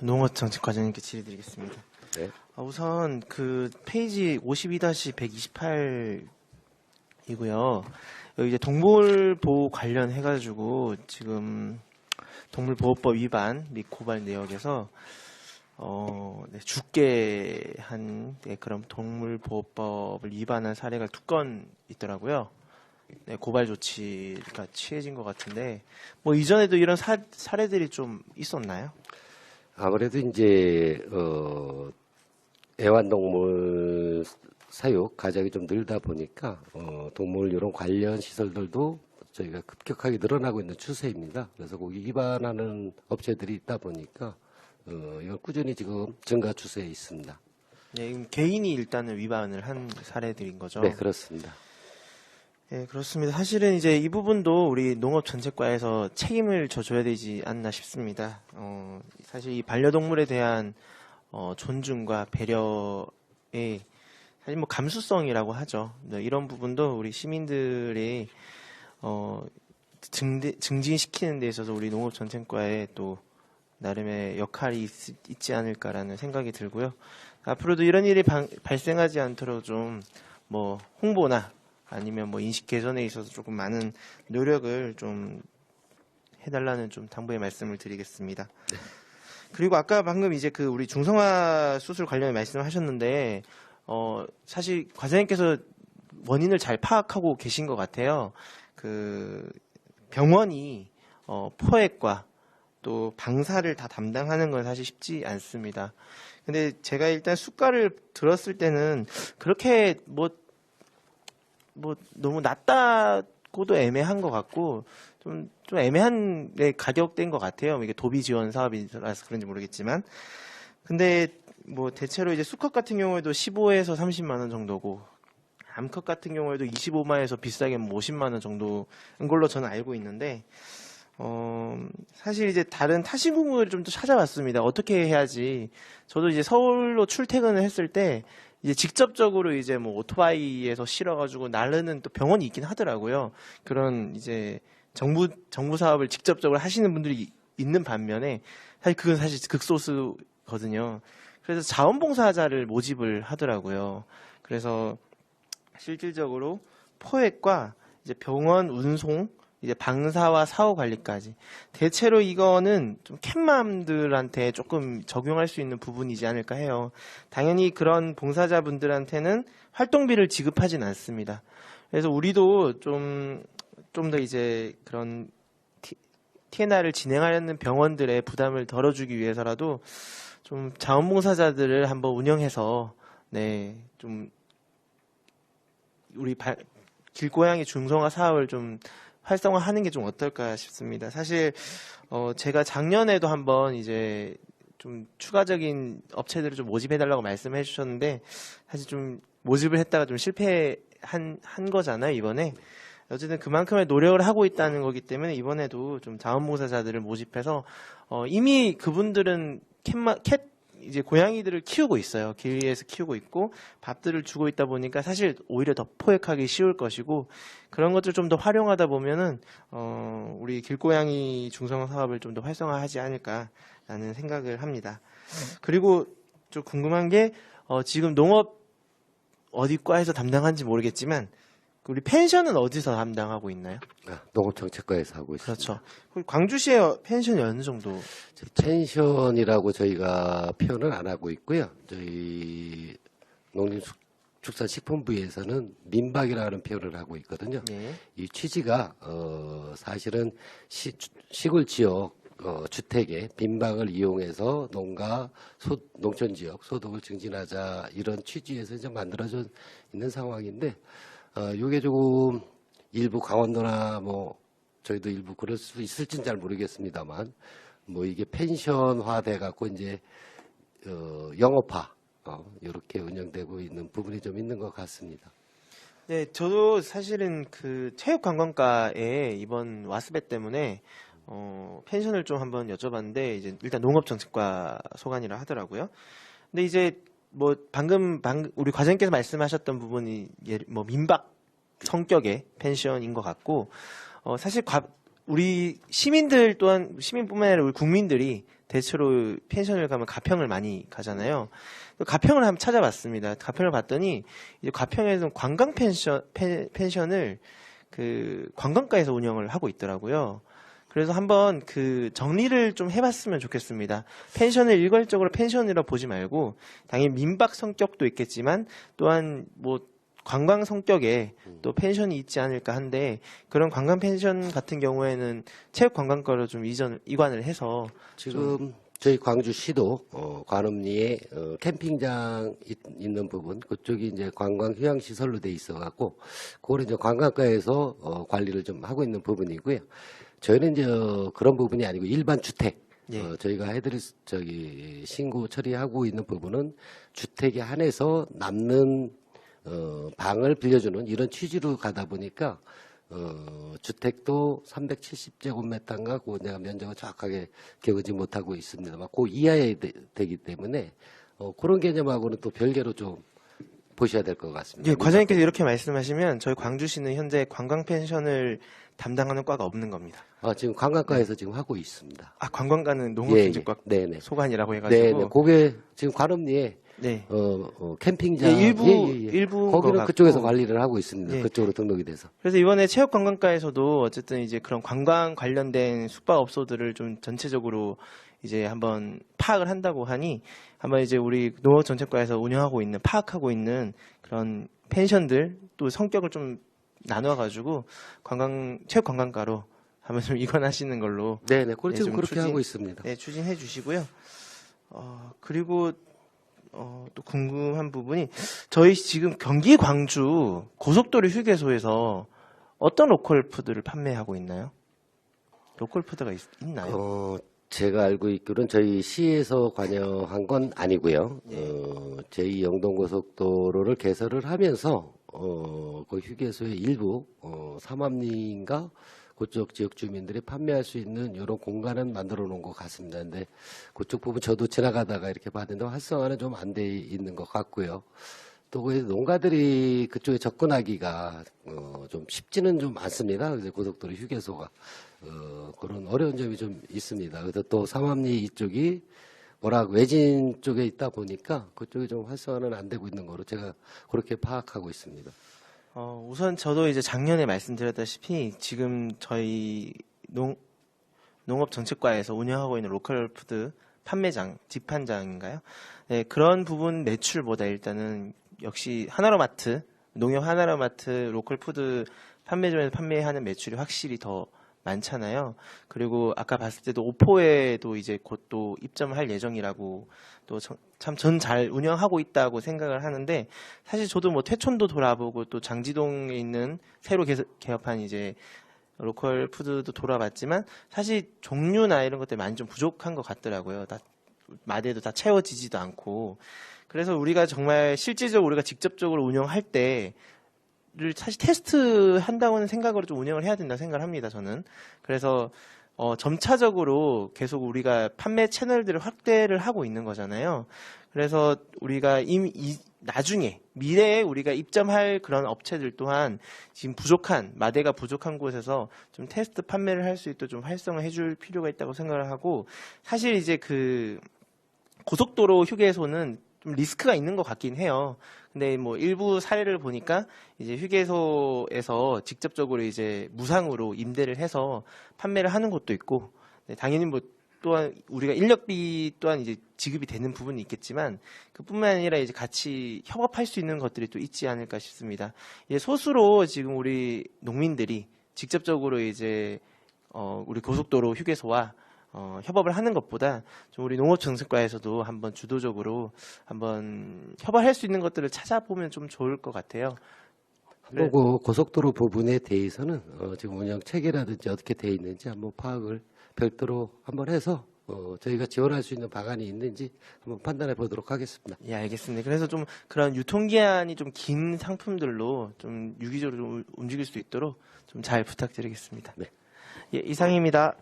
저 정책 과장님께 질의드리겠습니다. 네. 아, 우선 그 페이지 52-128이고요. 여기 이제 동물 보호 관련해 가지고 지금 동물보호법 위반 및 고발 내역에서 어, 네, 죽게 한 네, 그런 동물보호법을 위반한 사례가 두 건 있더라고요. 네, 고발 조치가 취해진 것 같은데 뭐 이전에도 이런 사, 사례들이 좀 있었나요? 아무래도 이제 어, 애완동물 사육 가작이 좀 늘다 보니까 어, 동물 이런 관련 시설들도 저희가 급격하게 늘어나고 있는 추세입니다. 그래서 거기 위반하는 업체들이 있다 보니까 어, 이건 꾸준히 지금 증가 추세에 있습니다. 네, 그럼 개인이 일단은 위반을 한 사례들인 거죠. 네, 그렇습니다. 네, 그렇습니다. 사실은 이제 이 부분도 우리 농업 전체과에서 책임을 져줘야 되지 않나 싶습니다. 어, 사실 이 반려동물에 대한 어, 존중과 배려의 사실 뭐 감수성이라고 하죠. 네, 이런 부분도 우리 시민들이 어, 증대, 증진시키는 데 있어서 우리 농업 전체과에 또 나름의 역할이 있, 있지 않을까라는 생각이 들고요. 앞으로도 이런 일이 방- 발생하지 않도록 좀 뭐 홍보나 아니면 뭐 인식 개선에 있어서 조금 많은 노력을 좀 해달라는 좀 당부의 말씀을 드리겠습니다. 그리고 아까 방금 이제 그 우리 중성화 수술 관련해 말씀하셨는데 어 사실 과장님께서 원인을 잘 파악하고 계신 것 같아요. 그 병원이 어 포획과 또 방사를 다 담당하는 건 사실 쉽지 않습니다. 근데 제가 일단 수가를 들었을 때는 그렇게 뭐, 뭐, 너무 낮다고도 애매한 것 같고, 좀, 좀 애매한 네, 가격대인 것 같아요. 이게 도비 지원 사업이라서 그런지 모르겠지만. 근데 뭐, 대체로 이제 수컷 같은 경우에도 15에서 30만 원 정도고, 암컷 같은 경우에도 25만에서 비싸게 뭐 50만 원 정도인 걸로 저는 알고 있는데, 어, 사실 이제 다른 타시궁을 좀 더 찾아봤습니다. 어떻게 해야지. 저도 이제 서울로 출퇴근을 했을 때 이제 직접적으로 이제 뭐 오토바이에서 실어가지고 나르는 또 병원이 있긴 하더라고요. 그런 이제 정부, 정부 사업을 직접적으로 하시는 분들이 이- 있는 반면에 사실 그건 사실 극소수거든요. 그래서 자원봉사자를 모집을 하더라고요. 그래서 실질적으로 포획과 이제 병원 운송 이제 방사와 사후 관리까지 대체로 이거는 좀 캣맘들한테 조금 적용할 수 있는 부분이지 않을까 해요. 당연히 그런 봉사자분들한테는 활동비를 지급하진 않습니다. 그래서 우리도 좀 좀 더 이제 그런 TNR을 진행하려는 병원들의 부담을 덜어주기 위해서라도 좀 자원봉사자들을 한번 운영해서 네 좀 우리 발- 길고양이 중성화 사업을 좀 활성화하는 게 좀 어떨까 싶습니다. 사실 어 제가 작년에도 한번 이제 좀 추가적인 업체들을 좀 모집해달라고 말씀해 주셨는데 사실 좀 모집을 했다가 좀 실패한 한 거잖아요 이번에 어쨌든 그만큼의 노력을 하고 있다는 거기 때문에 이번에도 좀 자원봉사자들을 모집해서 어 이미 그분들은 캣 이제 고양이들을 키우고 있어요. 길리에서 키우고 있고 밥들을 주고 있다 보니까 사실 오히려 더 포획하기 쉬울 것이고 그런 것들 좀 더 활용하다 보면은 어 우리 길고양이 중성화 사업을 좀 더 활성화하지 않을까라는 생각을 합니다. 그리고 좀 궁금한 게 어, 지금 농업 어디 과에서 담당하는지 모르겠지만 우리 펜션은 어디서 담당하고 있나요? 아, 농업정책과에서 하고 있습니다. 그렇죠. 그럼 광주시의 펜션이 어느 정도? 펜션이라고 저희가 표현을 안 하고 있고요. 저희 농림축산식품부에서는 민박이라는 표현을 하고 있거든요. 예. 이 취지가 어, 사실은 시, 시골 지역 어, 주택에 빈방을 이용해서 농가 소, 농촌 지역 소득을 증진하자 이런 취지에서 이제 만들어져 있는 상황인데 어, 이게 조금 일부 강원도나 뭐 저희도 일부 그럴 수 있을진 잘 모르겠습니다만 뭐 이게 펜션화 돼 갖고 이제 어, 영업화 어, 이렇게 운영되고 있는 부분이 좀 있는 것 같습니다. 네, 저도 사실은 그 체육관광과에 이번 와스베 때문에 어, 펜션을 좀 한번 여쭤봤는데 이제 일단 농업정책과 소관이라 하더라고요. 근데 이제 뭐 방금 방 우리 과장님께서 말씀하셨던 부분이 예, 뭐 민박 성격의 펜션인 것 같고 어, 사실 과- 우리 시민들 또한 시민뿐만 아니라 우리 국민들이 대체로 펜션을 가면 가평을 많이 가잖아요. 또 가평을 한번 찾아봤습니다. 가평을 봤더니 이제 가평에서 관광 펜션 펜, 펜션을 그 관광가에서 운영을 하고 있더라고요. 그래서 한번 그 정리를 좀 해봤으면 좋겠습니다. 펜션을 일괄적으로 펜션이라 보지 말고 당연히 민박 성격도 있겠지만 또한 뭐 관광 성격의 또 펜션이 있지 않을까 한데 그런 관광 펜션 같은 경우에는 체육 관광과로 좀 이전 이관을 해서 지금 저희 광주시도 어, 관음리에 어, 캠핑장 있, 는 부분 그쪽이 이제 관광 휴양 시설로 돼 있어 갖고 그걸 이제 관광가에서 어, 관리를 좀 하고 있는 부분이고요. 저희는 이제 어, 그런 부분이 아니고 일반 주택 예. 어, 저희가 해드릴 수- 저기 신고 처리하고 있는 부분은 주택에 한해서 남는 어, 방을 빌려주는 이런 취지로 가다 보니까 어, 주택도 370제곱미터인가 그 내가 면적을 정확하게 기억하지 못하고 있습니다만 그 이하에 되, 기 때문에 어, 그런 개념하고는 또 별개로 좀 보셔야 될 것 같습니다. 예, 과장님께서 이렇게 말씀하시면 저희 광주시는 현재 관광 펜션을 담당하는 과가 없는 겁니다. 아, 지금 관광가에서 지금 하고 있습니다. 아 관광가는 예, 농업진흥과 예. 네네. 소관이라고 네네. 해가지고 그게 지금 관음리에 네. 어, 어, 캠핑장 예, 일부 예, 예, 예. 일부 거기는 그쪽에서 관리를 하고 있습니다. 예. 그쪽으로 등록이 돼서. 그래서 이번에 체육관광과에서도 어쨌든 이제 그런 관광 관련된 숙박업소들을 좀 전체적으로 이제 한번 파악을 한다고 하니 한번 이제 우리 농업정책과에서 운영하고 있는 파악하고 있는 그런 펜션들 또 성격을 좀 나눠 가지고 관광 체육 관광과로 한번 좀 이관하시는 걸로 네네. 그걸 네, 그렇게 추진- 하고 있습니다. 네, 추진해 주시고요. 어, 그리고 어, 또 궁금한 부분이 저희 지금 경기 광주 고속도로 휴게소에서 어떤 로컬 푸드를 판매하고 있나요? 로컬 푸드가 있, 나요 어, 제가 알고 있기로는 저희 시에서 관여한 건 아니고요. 어, 제2 영동고속도로를 개설을 하면서 어, 그 휴게소의 일부 어, 삼암리인가 그쪽 지역 주민들이 판매할 수 있는 이런 공간은 만들어 놓은 것 같습니다. 근데 그쪽 부분 저도 지나가다가 이렇게 봤는데 활성화는 좀 안 돼 있는 것 같고요. 또그 농가들이 그쪽에 접근하기가 어, 좀 쉽지는 좀 않습니다. 그래서 고속도로 휴게소가 어, 그런 어려운 점이 좀 있습니다. 그래서 또 삼암리 이쪽이 워낙 외진 쪽에 있다 보니까 그쪽이 좀 활성화는 안 되고 있는 거로 제가 그렇게 파악하고 있습니다. 어, 우선 저도 이제 작년에 말씀드렸다시피 지금 저희 농, 농업 정책과에서 운영하고 있는 로컬 푸드 판매장, 집판장인가요? 네, 그런 부분 매출보다 일단은 역시 하나로마트, 농협 하나로마트 로컬 푸드 판매점에서 판매하는 매출이 확실히 더 많잖아요. 그리고 아까 봤을 때도 오포에도 이제 곧 또 입점을 할 예정이라고 또 참 전 잘 운영하고 있다고 생각을 하는데 사실 저도 뭐 태촌도 돌아보고 또 장지동에 있는 새로 개, 개업한 이제 로컬 푸드도 돌아봤지만 사실 종류나 이런 것들 많이 좀 부족한 것 같더라고요. 다 마대도 다 채워지지도 않고 그래서 우리가 정말 실질적으로 우리가 직접적으로 운영할 때를 사실 테스트 한다고는 생각으로 좀 운영을 해야 된다 생각을 합니다. 저는 그래서 어, 점차적으로 계속 우리가 판매 채널들을 확대를 하고 있는 거잖아요. 그래서 우리가 이미 이, 나중에 미래에 우리가 입점할 그런 업체들 또한 지금 부족한 마대가 부족한 곳에서 좀 테스트 판매를 할 수 있도록 좀 활성화 해줄 필요가 있다고 생각을 하고 사실 이제 그 고속도로 휴게소는 좀 리스크가 있는 것 같긴 해요. 근데 뭐 일부 사례를 보니까 이제 휴게소에서 직접적으로 이제 무상으로 임대를 해서 판매를 하는 곳도 있고 네, 당연히 뭐 또한 우리가 인력비 또한 이제 지급이 되는 부분이 있겠지만 그뿐만 아니라 이제 같이 협업할 수 있는 것들이 또 있지 않을까 싶습니다. 이제 소수로 지금 우리 농민들이 직접적으로 이제 어 우리 고속도로 휴게소와 어, 협업을 하는 것보다 좀 우리 농업정책과에서도 한번 주도적으로 한번 협업할 수 있는 것들을 찾아보면 좀 좋을 것 같아요. 네. 한번 그 고속도로 부분에 대해서는 어, 지금 운영 체계라든지 어떻게 돼 있는지 한번 파악을 별도로 한번 해서 어, 저희가 지원할 수 있는 방안이 있는지 한번 판단해 보도록 하겠습니다. 예, 알겠습니다. 그래서 좀 그런 유통기한이 좀 긴 상품들로 좀 유기적으로 좀 움직일 수 있도록 좀 잘 부탁드리겠습니다. 네. 예, 이상입니다.